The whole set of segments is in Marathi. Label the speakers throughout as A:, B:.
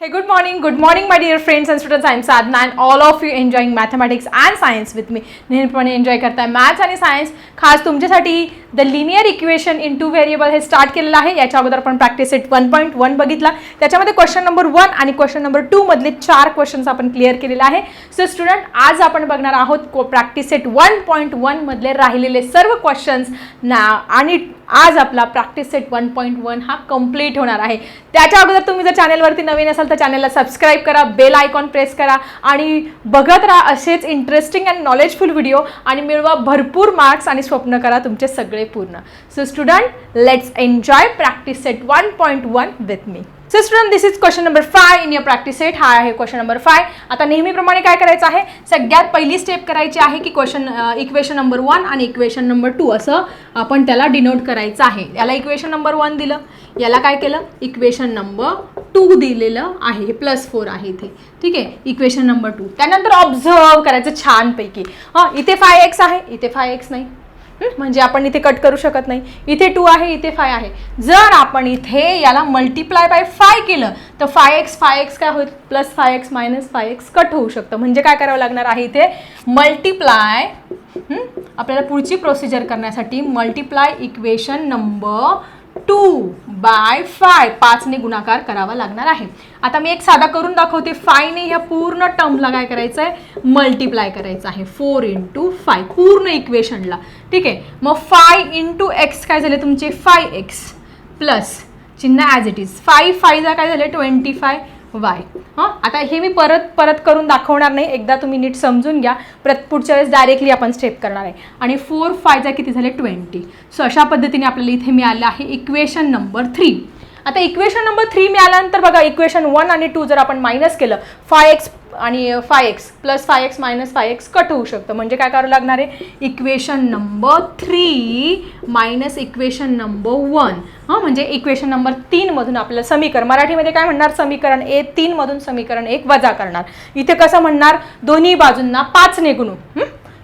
A: Hey, good morning. Good morning, my dear friends and students. I'm Sadhana and all of you enjoying mathematics and science with me. नेहमीप्रमाणे एन्जॉय करताय मॅथ्स आणि सायन्स खास तुमच्यासाठी the linear equation in two variable हे स्टार्ट केलेलं आहे याच्या अगोदर आपण practice set one point one बघितला त्याच्यामध्ये क्वेश्चन नंबर वन आणि क्वेश्चन नंबर टूमधले चार क्वेश्चन्स आपण क्लिअर केलेले आहे सो स्टुडंट आज आपण बघणार आहोत प्रॅक्टिस सेट वन पॉईंट वनमधले राहिलेले सर्व क्वेश्चन्स ना आणि आज आपला practice set one point one हा कंप्लीट होणार आहे. त्याच्या अगोदर तुम्ही जर चॅनलवरती नवीन असाल तर चॅनलला सबस्क्राईब करा बेल आयकॉन प्रेस करा आणि बघत राहा असेच इंटरेस्टिंग अँड नॉलेजफुल व्हिडिओ आणि मिळवा भरपूर मार्क्स आणि स्वप्न करा तुमचे सगळे पूर्ण. So student let's enjoy practice set one point one with me so this is question number five in your practice set हा आहे क्वेश्चन नंबर फाय आता नेहमीप्रमाणे काय करायचं आहे? सगळ्यात पहिली स्टेप करायची आहे की क्वेश्चन इक्वेशन नंबर वन आणि इक्वेशन नंबर टू असं आपण त्याला डिनोट करायचं आहे. याला इक्वेशन नंबर वन दिलं. याला काय केलं? इक्वेशन नंबर टू दिलेलं आहे. प्लस फोर आहे इथे. ठीक आहे? इक्वेशन नंबर टू त्यानंतर ऑब्झर्व करायचं छानपैकी. हां इथे फाय एक्स आहे. इथे फाय एक्स नाही. म्हणजे आपण इथे कट करू शकत नाही. इथे टू आहे इथे फाय आहे. जर आपण इथे याला मल्टिप्लाय बाय फाय केलं तर फाय एक्स फाय एक्स काय होईल? Plus five x minus five x cut होऊ शकतं. म्हणजे काय करावं लागणार आहे इथे? मल्टिप्लाय आपल्याला पुढची प्रोसिजर करण्यासाठी multiply equation number two by five पाचने गुणाकार करावा लागणार आहे. आता मी एक साधा करून दाखवते. फायने ह्या पूर्ण टर्मला काय करायचं आहे मल्टिप्लाय करायचं आहे. फोर इंटू फाय पूर्ण इक्वेशनला ठीक आहे? मग फाय इंटू एक्स काय झाले तुमचे? फाय एक्स प्लस चिन्ह ॲज इट इज फाय फायला काय झाले? Twenty five y. हां? आता हे मी परत परत करून दाखवणार नाही. एकदा तुम्ही नीट समजून घ्या. प्रत पुढच्या वेळेस डायरेक्टली आपण स्टेप करणार आहे. आणि फोर फायचा किती झाले? ट्वेंटी सो अशा पद्धतीने आपल्याला इथे मिळालं आहे इक्वेशन नंबर थ्री आता इक्वेशन नंबर थ्री मिळाल्यानंतर बघा इक्वेशन वन आणि टू जर आपण मायनस केलं फाय एक्स आणि five x plus five x minus five x cut होऊ शकतं. म्हणजे काय करावं लागणार आहे? Equation number three minus equation number one हां म्हणजे इक्वेशन नंबर तीनमधून आपल्याला समीकरण मराठीमध्ये काय म्हणणार? समीकरण ए तीनमधून समीकरण एक वजा करणार. इथे कसं म्हणणार? दोन्ही बाजूंना पाचने गुणू.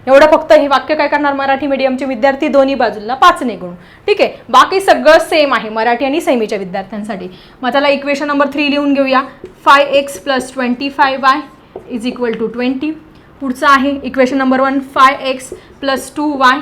A: एवढं फक्त हे वाक्य काय करणार मराठी मीडियमचे विद्यार्थी? दोन्ही बाजूला पाचने गुण. ठीक आहे? बाकी सगळं सेम आहे मराठी आणि सेमीच्या विद्यार्थ्यांसाठी. मग त्याला इक्वेशन नंबर थ्री लिहून घेऊया. Five x plus twenty five y is equal to twenty पुढचं आहे equation number one five x plus two y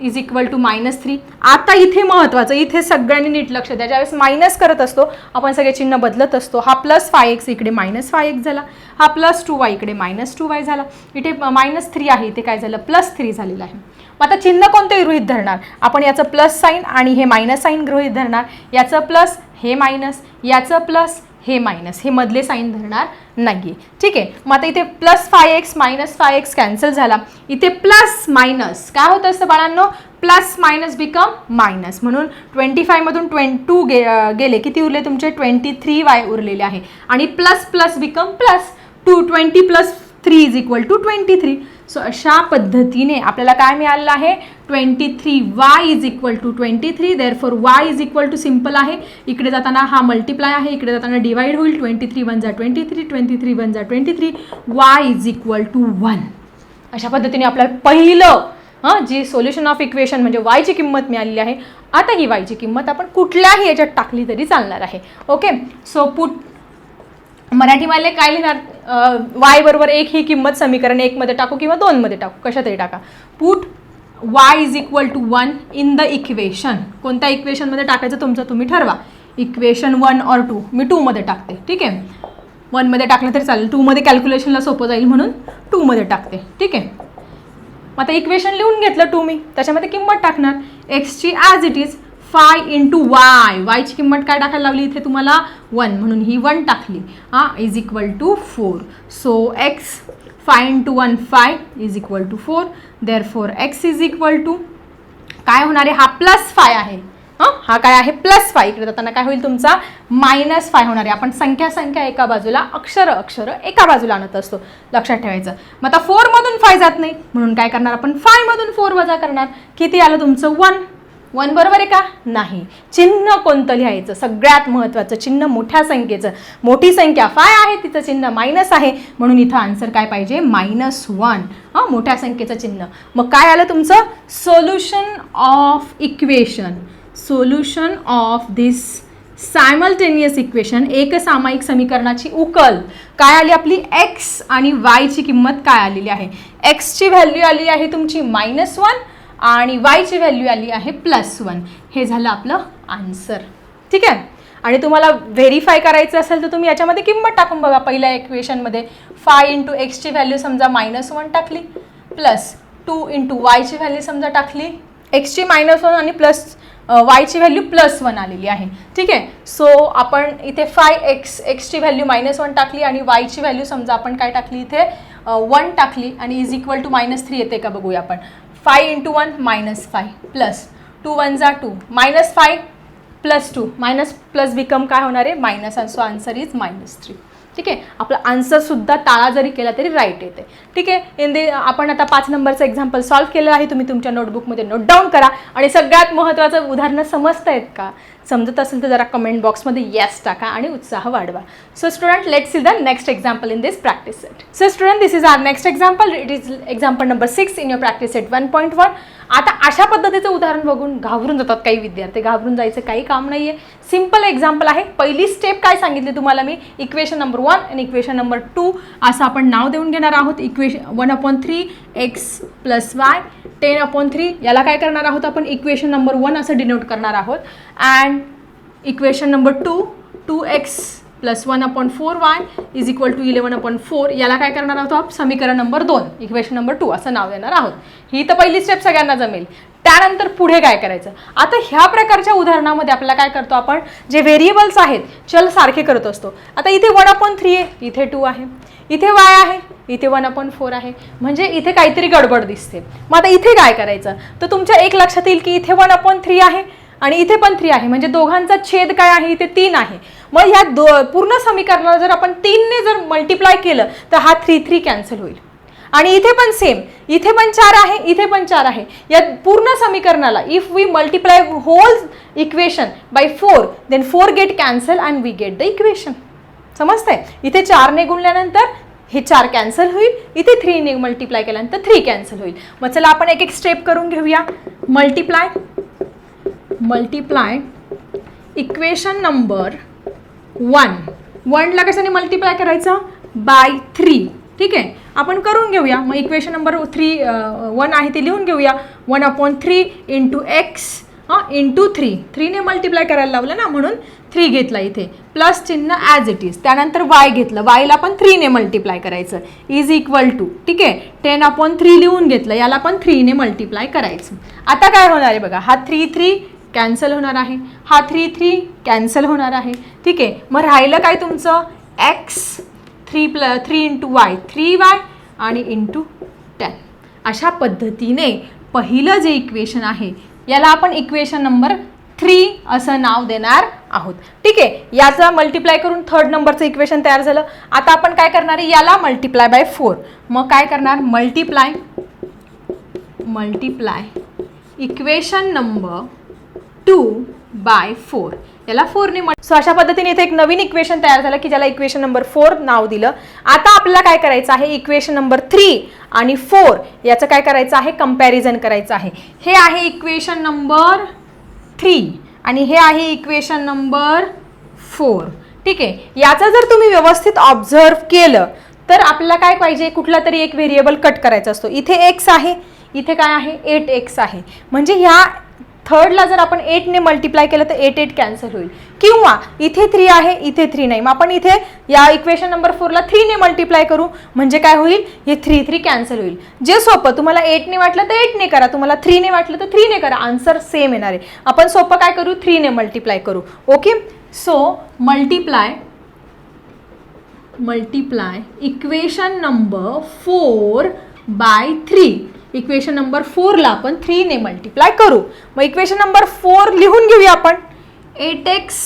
A: is equal to minus three आता इथे महत्त्वाचं इथे सगळ्यांनी नीट लक्ष द्या. ज्यावेळेस मायनस करत असतो आपण सगळे चिन्ह बदलत असतो. हा प्लस फाय एक्स इकडे मायनस फाय एक्स झाला. हा प्लस टू वाय इकडे मायनस टू वाय झाला. इथे मायनस थ्री आहे इथे काय झालं? प्लस थ्री झालेलं आहे. मग आता चिन्ह कोणते गृहित धरणार? आपण याचं प्लस साईन आणि हे मायनस साईन गृहित धरणार. याचं प्लस हे मायनस याचं प्लस हे मायनस हे मधले साईन धरणार. नाही. ठीक आहे. मग आता इथे plus five x minus five x cancel झाला. इथे प्लस मायनस काय होतं असतं बाळांनो? प्लस मायनस बिकम मायनस म्हणून ट्वेंटी फायमधून ट्वें टू गे गेले. किती उरले तुमचे? ट्वेंटी थ्री वाय उरलेले आहे. आणि plus plus become plus two twenty plus three is equal to twenty three so अशा पद्धतीने आपल्याला काय मिळालेलं आहे? Twenty three y is equal to twenty three therefore y is equal to simple आहे. इकडे जाताना हा मल्टिप्लाय आहे इकडे जाताना डिवाइड होईल. ट्वेंटी थ्री वन जा twenty three twenty three one जा twenty three y is equal to one अशा पद्धतीने आपल्याला पहिलं हां जी सोल्युशन ऑफ इक्वेशन म्हणजे वायची किंमत मिळालेली आहे आता ही वायची किंमत आपण कुठल्याही याच्यात टाकली तरी चालणार आहे. ओके सो पुट मराठीमध्ये काय लिहिणार? वाय बरोबर एक ही किंमत समीकरण एकमध्ये टाकू किंवा दोनमध्ये टाकू? कशातरी टाका. Put y is equal to one in the equation कोणत्या इक्वेशनमध्ये टाकायचं तुमचं? तुम्ही ठरवा. इक्वेशन वन ऑर टू मी टूमध्ये टाकते. ठीक आहे? वनमध्ये टाकलं तरी चालेल. टूमध्ये कॅल्क्युलेशनला सोपं जाईल म्हणून टूमध्ये टाकते. ठीक आहे? मग आता इक्वेशन लिहून घेतलं टू मी. त्याच्यामध्ये किंमत टाकणार. एक्सची as it is five into y वायची किंमत काय टाकायला लावली इथे तुम्हाला? वन म्हणून ही वन टाकली. हां is equal to four so x five into one five is equal to four there four x is equal to काय होणार? आहे हा प्लस फाय आहे. हां? हा काय आहे? Plus five. इकडे जाताना काय होईल तुमचा? मायनस फाय होणार आहे. आपण संख्या संख्या एका बाजूला अक्षर अक्षर एका बाजूला आणत असतो. लक्षात ठेवायचं. मग आता फोरमधून फाय जात नाही. म्हणून काय करणार आपण? फायमधून फोर वजा करणार. किती आलं तुमचं? वन वन बरोबर आहे का? नाही. चिन्ह कोणतं लिहायचं? सगळ्यात महत्त्वाचं चिन्ह मोठ्या संख्येचं. मोठी संख्या फाय आहे तिचं चिन्ह मायनस आहे. म्हणून इथं आन्सर काय पाहिजे? मायनस वन हां मोठ्या संख्येचं चिन्ह. मग काय आलं तुमचं? Solution of equation solution of this simultaneous equation एक सामायिक समीकरणाची उकल. काय आली आपली? एक्स आणि वायची किंमत काय आलेली आहे? एक्सची व्हॅल्यू आली आहे तुमची मायनस वन आणि वायची व्हॅल्यू आली आहे प्लस वन हे झालं आपलं आन्सर ठीक आहे? आणि तुम्हाला व्हेरीफाय करायचं असेल तर तुम्ही याच्यामध्ये किंमत टाकून बघा पहिल्या इक्वेशनमध्ये फाय इंटू एक्सची व्हॅल्यू समजा मायनस वन टाकली. प्लस टू इंटू वायची व्हॅल्यू समजा टाकली. एक्सची मायनस वन आणि प्लस वायची व्हॅल्यू प्लस वन आलेली आहे. ठीक आहे? सो आपण इथे फाय एक्स एक्सची व्हॅल्यू मायनस वन टाकली आणि वायची व्हॅल्यू समजा आपण काय टाकली इथे? वन टाकली आणि is equal to minus three येते का बघूया आपण. Five into one minus five plus two one जा two. Minus five plus two. Minus plus become काय होणार आहे? Minus. So answer is minus three ठीक आहे? आपला आन्सरसुद्धा टाळा जरी केला तरी राईट येते. ठीक आहे? इन दे आपण आता पाच नंबरचं एक्झाम्पल सॉल्व्ह केलं आहे. तुम्ही तुमच्या नोटबुकमध्ये नोट डाऊन करा. आणि सगळ्यात महत्त्वाचं उदाहरणं समजत आहेत का? समजत असेल तर जरा कमेंट बॉक्समध्ये येस टाका आणि उत्साह वाढवा. So student let see the next example in this practice set so student this is our next example it is example number six in your practice set one point one आता अशा पद्धतीचं उदाहरण बघून घाबरून जातात काही विद्यार्थी. घाबरून जायचं काही काम नाही आहे सिंपल एक्झाम्पल आहे. पहिली स्टेप काय सांगितली तुम्हाला मी? इक्वेशन नंबर वन आणि इक्वेशन नंबर टू असं आपण नाव देऊन घेणार आहोत. Equation one upon three x plus y ten upon three याला काय करणार आहोत आपण? इक्वेशन नंबर वन असं डिनोट करणार आहोत. And equation number two two x plus one upon four y is equal to eleven upon four. याला काय करणार आहोत आपण समीकरण नंबर दोन इक्वेशन नंबर टू असं नाव देणार आहोत. ही तर पहिली स्टेप सगळ्यांना जमेल. त्यानंतर पुढे काय करायचं? आता ह्या प्रकारच्या उदाहरणामध्ये आपल्याला काय करतो आपण? जे व्हेरिएबल्स आहेत चल सारखे करत असतो. आता इथे वन अपॉन थ्री आहे इथे टू आहे इथे वाय आहे इथे वन अपॉन फोर आहे. म्हणजे इथे काहीतरी गडबड दिसते. मग आता इथे काय करायचं? तर तुमच्या एक लक्षात येईल की इथे वन अपॉन थ्री आहे आणि इथे पण थ्री आहे. म्हणजे दोघांचा छेद काय आहे? इथे तीन आहे. मग ह्या दो पूर्ण समीकरणाला जर आपण तीनने जर मल्टिप्लाय केलं तर हा थ्री थ्री कॅन्सल होईल. आणि इथे पण सेम इथे पण चार आहे इथे पण चार आहे. या पूर्ण समीकरणाला if we multiply whole equation by four then four get cancel and we get the equation समजतंय? इथे चारने गुणल्यानंतर हे चार कॅन्सल होईल. इथे थ्रीने मल्टिप्लाय केल्यानंतर थ्री कॅन्सल होईल. मग चला आपण एक एक स्टेप करून घेऊया. Multiply multiply equation number one वनला कशाने मल्टिप्लाय करायचं? बाय थ्री ठीक आहे? आपण करून घेऊया. मग इक्वेशन नंबर थ्री वन आहे ते लिहून घेऊया. One upon three into x हां इंटू थ्री थ्रीने मल्टिप्लाय करायला लावलं ना म्हणून थ्री घेतला इथे. प्लस चिन्ह ॲज इट इज त्यानंतर वाय घेतलं. वायला पण थ्रीने मल्टिप्लाय करायचं. इज इक्वल टू ठीक आहे? टेन अपॉन थ्री लिहून घेतलं. याला पण थ्रीने मल्टिप्लाय करायचं. आता काय होणार आहे बघा? हा थ्री थ्री कॅन्सल होणार आहे. हा थ्री थ्री कॅन्सल होणार आहे. ठीक? आहे मग राहिलं काय तुमचं? X three plus three into y three y आणि इंटू टेन अशा पद्धतीने पहिलं जे इक्वेशन आहे याला आपण इक्वेशन नंबर थ्री असं नाव देणार आहोत. ठीक? आहे याचा मल्टिप्लाय करून थर्ड नंबरचं इक्वेशन तयार झालं. आता आपण काय करणार आहे? याला मल्टिप्लाय बाय फोर मग काय करणार? Multiply multiply equation number two by four. याला फोरने मल् सो अशा पद्धतीने इथे एक नवीन इक्वेशन तयार झालं की ज्याला इक्वेशन नंबर फोर नाव दिलं. आता आपल्याला काय करायचं आहे? इक्वेशन नंबर थ्री आणि फोर याचं काय करायचं आहे? कंपॅरिझन करायचं आहे. हे आहे इक्वेशन नंबर थ्री आणि हे आहे इक्वेशन नंबर फोर ठीक आहे? याचं जर तुम्ही व्यवस्थित ऑब्झर्व केलं तर आपल्याला काय पाहिजे? कुठला तरी एक व्हेरिएबल कट करायचा असतो. इथे एक्स आहे. इथे काय आहे? एट एक्स आहे. म्हणजे ह्या थर्डला जर आपण एटने मल्टिप्लाय केलं तर एट एट कॅन्सल होईल. किंवा इथे थ्री आहे इथे थ्री नाही. मग आपण इथे या इक्वेशन नंबर फोरला थ्रीने मल्टिप्लाय करू. म्हणजे काय होईल? हे थ्री थ्री कॅन्सल होईल. जे सोपं तुम्हाला एटने वाटलं तर एटने करा. तुम्हाला थ्रीने वाटलं तर थ्रीने करा. आन्सर सेम येणार आहे. आपण सोपं काय करू? थ्रीने मल्टिप्लाय करू. Okay so multiply multiply equation number four by three equation number फोरला आपण थ्रीने मल्टिप्लाय करू. मग इक्वेशन नंबर फोर लिहून घेऊया आपण. Eight x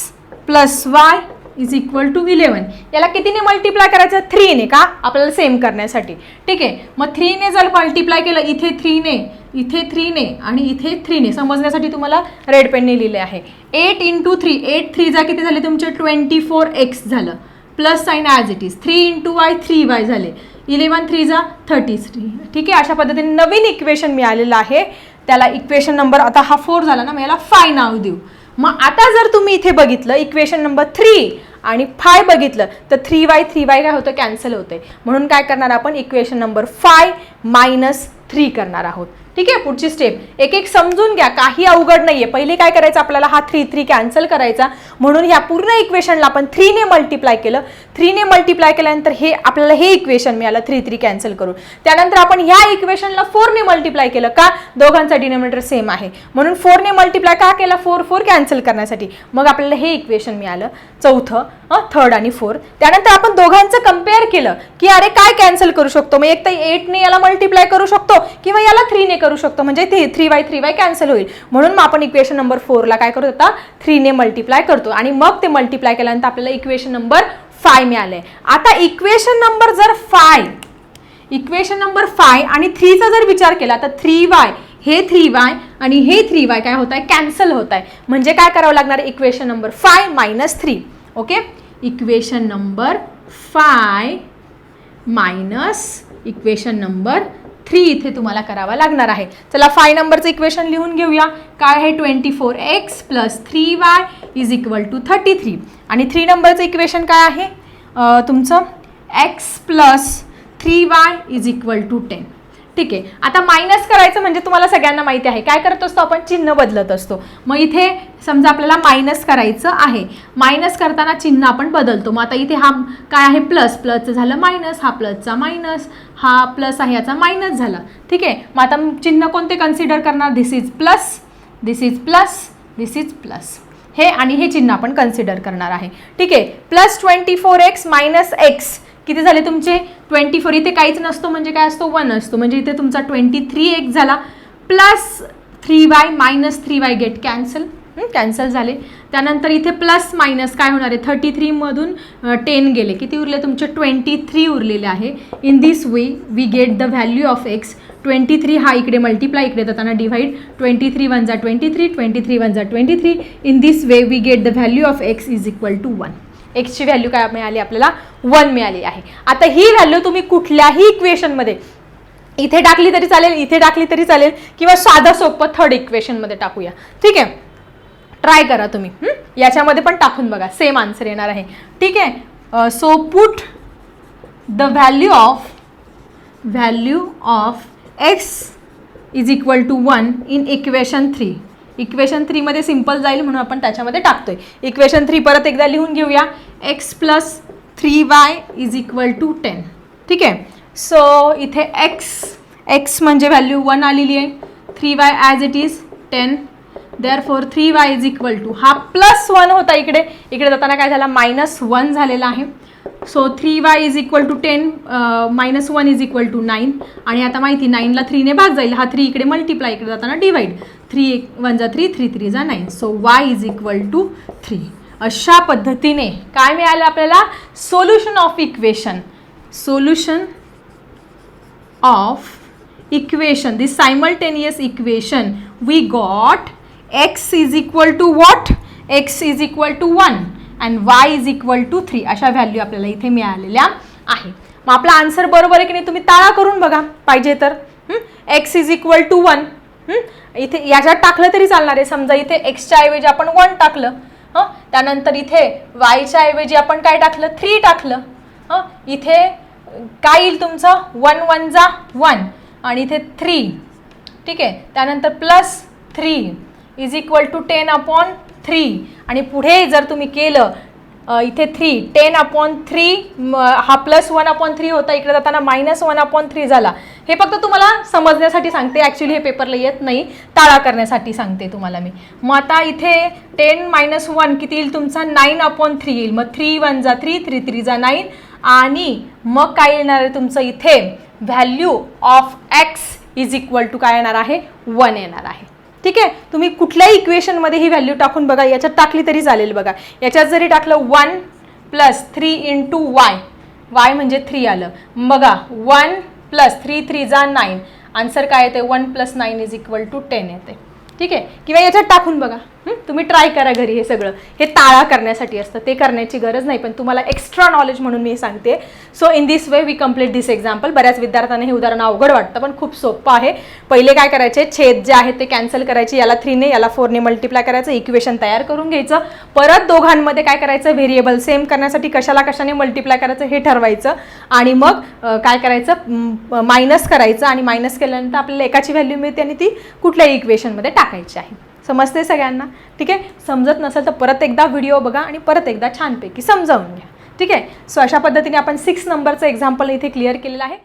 A: plus y is equal to eleven याला कितीने मल्टिप्लाय करायचं? थ्रीने का? आपल्याला सेम करण्यासाठी. ठीक आहे? मग थ्रीने जर मल्टिप्लाय केलं इथे थ्रीने इथे थ्रीने आणि इथे थ्रीने समजण्यासाठी तुम्हाला रेड पेनने लिहिले आहे. Eight into three eight three जा किती झाले तुमचे? ट्वेंटी फोर एक्स झालं. Plus sign as it is three into y three y झाले. इलेवन थ्री जा थर्टी थ्री. ठीक आहे अशा पद्धतीने नवीन इक्वेशन मिळालेलं आहे. त्याला इक्वेशन नंबर आता हा फोर झाला ना मग याला फाय नाव देऊ. मग आता जर तुम्ही इथे बघितलं इक्वेशन नंबर थ्री आणि फाय बघितलं तर थ्री वाय थ्री वाय काय होतं? कॅन्सल होते म्हणून काय करणार आपण? Equation number five minus three करणार आहोत. ठीक आहे पुढची स्टेप एक एक समजून घ्या. काही अवघड नाहीये. पहिले काय करायचं? आपल्याला हा थ्री थ्री कॅन्सल करायचा. म्हणून ह्या पूर्ण इक्वेशनला आपण थ्रीने मल्टिप्लाय केलं. थ्रीने मल्टिप्लाय केल्यानंतर हे आपल्याला हे इक्वेशन मिळालं. थ्री थ्री कॅन्सल करून. त्यानंतर आपण ह्या इक्वेशनला फोरने मल्टिप्लाय केलं का? दोघांचा डिनोमिनेटर सेम आहे. म्हणून फोरने मल्टिप्लाय का केला? फोर फोर कॅन्सल करण्यासाठी. मग आपल्याला हे इक्वेशन मिळालं. चौथं थर्ड आणि फोर त्यानंतर आपण दोघांचं कंपेअर केलं की अरे काय कॅन्सल करू शकतो? मग एक तर एटने याला मल्टिप्लाय करू शकतो. किंवा याला थ्रीने करू शकतो. म्हणजे ते three by three by cancel होईल. म्हणून मग आपण इक्वेशन नंबर फोरला काय करतो आता थ्रीने मल्टिप्लाय करतो. आणि मग ते मल्टिप्लाय केल्यानंतर आपल्याला इक्वेशन नंबर फाय मिळालंय आता इक्वेशन नंबर जर फाय इक्वेशन नंबर फाय आणि थ्रीचा जर विचार केला तर थ्री वाय हे थ्री वाय आणि हे थ्री वाय काय होत आहे कॅन्सल होत आहे म्हणजे काय करावं लागणार? Equation number five minus three okay equation number five minus equation number three इथे तुम्हाला करावा लागणार आहे. चला फाय नंबरचं इक्वेशन लिहून घेऊया. काय आहे twenty four x plus three y is equal to thirty three आणि थ्री नंबरचं इक्वेशन काय आहे? तुमचं x plus three y is equal to ten ठीक आहे. आता मायनस करायचं म्हणजे तुम्हाला सगळ्यांना माहिती आहे. काय करत असतो आपण? चिन्ह बदलत असतो. मग इथे समजा आपल्याला मायनस करायचं आहे. मायनस करताना चिन्ह आपण बदलतो. मग आता इथे हा काय आहे? प्लस प्लसचं झालं मायनस हा प्लसचा मायनस हा प्लस आहे याचा मायनस झाला. ठीक आहे? मग आता चिन्ह कोणते कन्सिडर करणार? This is plus this is plus this is plus हे आणि हे चिन्ह आपण कन्सिडर करणार आहे. ठीक आहे? Plus twenty four x minus x किती झाले तुमचे? ट्वेंटी फोर इथे काहीच नसतो म्हणजे काय असतो? वन असतो. म्हणजे इथे तुमचा ट्वेंटी थ्री एक्स झाला. Plus three y minus three y get cancel cancel झाले. त्यानंतर इथे प्लस मायनस काय होणार आहे? थर्टी थ्रीमधून टेन गेले. किती उरले तुमचे? ट्वेंटी थ्री उरलेले आहे. In this way we get the value of x twenty three हा इकडे मल्टिप्लाय इकडे जाताना डिव्हाइड ट्वेंटी थ्री वन जा twenty three twenty three one जा twenty three in this way we get the value of x is equal to one एक्सची value काय मिळाली? आपल्याला वन मिळाली आहे. आता ही व्हॅल्यू तुम्ही कुठल्याही इक्वेशनमध्ये इथे टाकली तरी चालेल इथे टाकली तरी चालेल किंवा साधं सोपं थर्ड इक्वेशनमध्ये टाकूया. ठीक आहे? ट्राय करा तुम्ही. याच्यामध्ये पण टाकून बघा. सेम आन्सर येणार आहे. ठीक आहे? So put the value of value of x is equal to one in equation three equation थ्रीमध्ये simple जाईल म्हणून आपण त्याच्यामध्ये टाकतोय. इक्वेशन थ्री परत एकदा लिहून घेऊया. X plus three y is equal to ten ठीक आहे? सो इथे एक्स एक्स म्हणजे व्हॅल्यू वन आलेली आहे. Three y as it is ten therefore three y is equal to हा प्लस वन होता इकडे. इकडे जाताना काय झाला? मायनस वन झालेला आहे. So three y is equal to ten minus one is equal to nine आणि आता माहिती नाईनला थ्रीने भाग जाईल. हा थ्री इकडे मल्टिप्लाय इकडे जाताना डिवाईड थ्री एक वन जा थ्री थ्री थ्री जा nine so y is equal to three अशा पद्धतीने काय मिळालं आपल्याला? Solution of equation solution of equation this simultaneous equation we got x is equal to what x is equal to one and y is equal to three अशा व्हॅल्यू आपल्याला इथे मिळालेल्या आहे. मग आपला आन्सर बरोबर आहे की नाही? तुम्ही ताळा करून बघा. पाहिजे तर. X is equal to one इथे याच्यात टाकलं तरी चालणार आहे. समजा इथे एक्सच्या ऐवजी आपण वन टाकलं. हं? त्यानंतर इथे वायच्या ऐवजी आपण काय टाकलं? थ्री टाकलं. हं? इथे काय येईल तुमचं? वन वन जा वन आणि इथे थ्री ठीक आहे? त्यानंतर plus three is equal to ten upon three आणि पुढे जर तुम्ही केलं इथे थ्री टेन अपॉन थ्री हा प्लस वन अपॉन थ्री होता इकडे जाताना मायनस वन अपॉन थ्री झाला. हे फक्त तुम्हाला समजण्यासाठी सांगते ॲक्च्युली हे पेपरला येत नाही टाळा करण्यासाठी सांगते तुम्हाला मी. मग आता इथे टेन मायनस वन किती येईल तुमचा? नाईन अपॉन थ्री येईल. मग थ्री वन जा थ्री थ्री थ्री जा नाईन आणि मग काय येणार आहे तुमचं इथे? Value of x is equal to काय येणार आहे? वन येणार आहे. ठीक आहे? तुम्ही कुठल्याही इक्वेशनमध्ये ही व्हॅल्यू टाकून बघा याच्यात टाकली तरी चालेल बघा. याच्यात जरी टाकलं one plus three into y y म्हणजे थ्री आलं. बघा वन प्लस थ्री थ्री जा नाईन आन्सर काय येते? One plus nine is equal to ten येते. ठीक आहे? किंवा याच्यात टाकून बघा. तुम्ही ट्राय करा घरी हे सगळं. हे ताळा करण्यासाठी असतं. ते करण्याची गरज नाही पण तुम्हाला एक्स्ट्रा नॉलेज म्हणून मी सांगते. So in this way we complete this example बऱ्याच विद्यार्थ्यांना हे उदाहरण अवघड वाटतं पण खूप सोपं आहे. पहिले काय करायचे? छेद जे आहे ते कॅन्सल करायचे. याला थ्रीने याला फोरने मल्टिप्लाय करायचं. इक्वेशन तयार करून घ्यायचं. परत दोघांमध्ये काय करायचं? व्हेरिएबल सेम करण्यासाठी कशाला कशाने मल्टिप्लाय करायचं हे ठरवायचं. आणि मग काय करायचं? मायनस करायचं. आणि मायनस केल्यानंतर आपल्याला एकाची व्हॅल्यू मिळते आणि ती कुठल्याही इक्वेशनमध्ये टाकायची आहे. समजते सगळ्यांना. ठीक आहे? समजत नसेल तर परत एकदा व्हिडिओ बघा आणि परत एकदा छानपैकी समजावून घ्या. ठीक आहे? सो अशा पद्धतीने आपण सिक्स नंबरचं एक्झाम्पल इथे क्लिअर केलेलं आहे.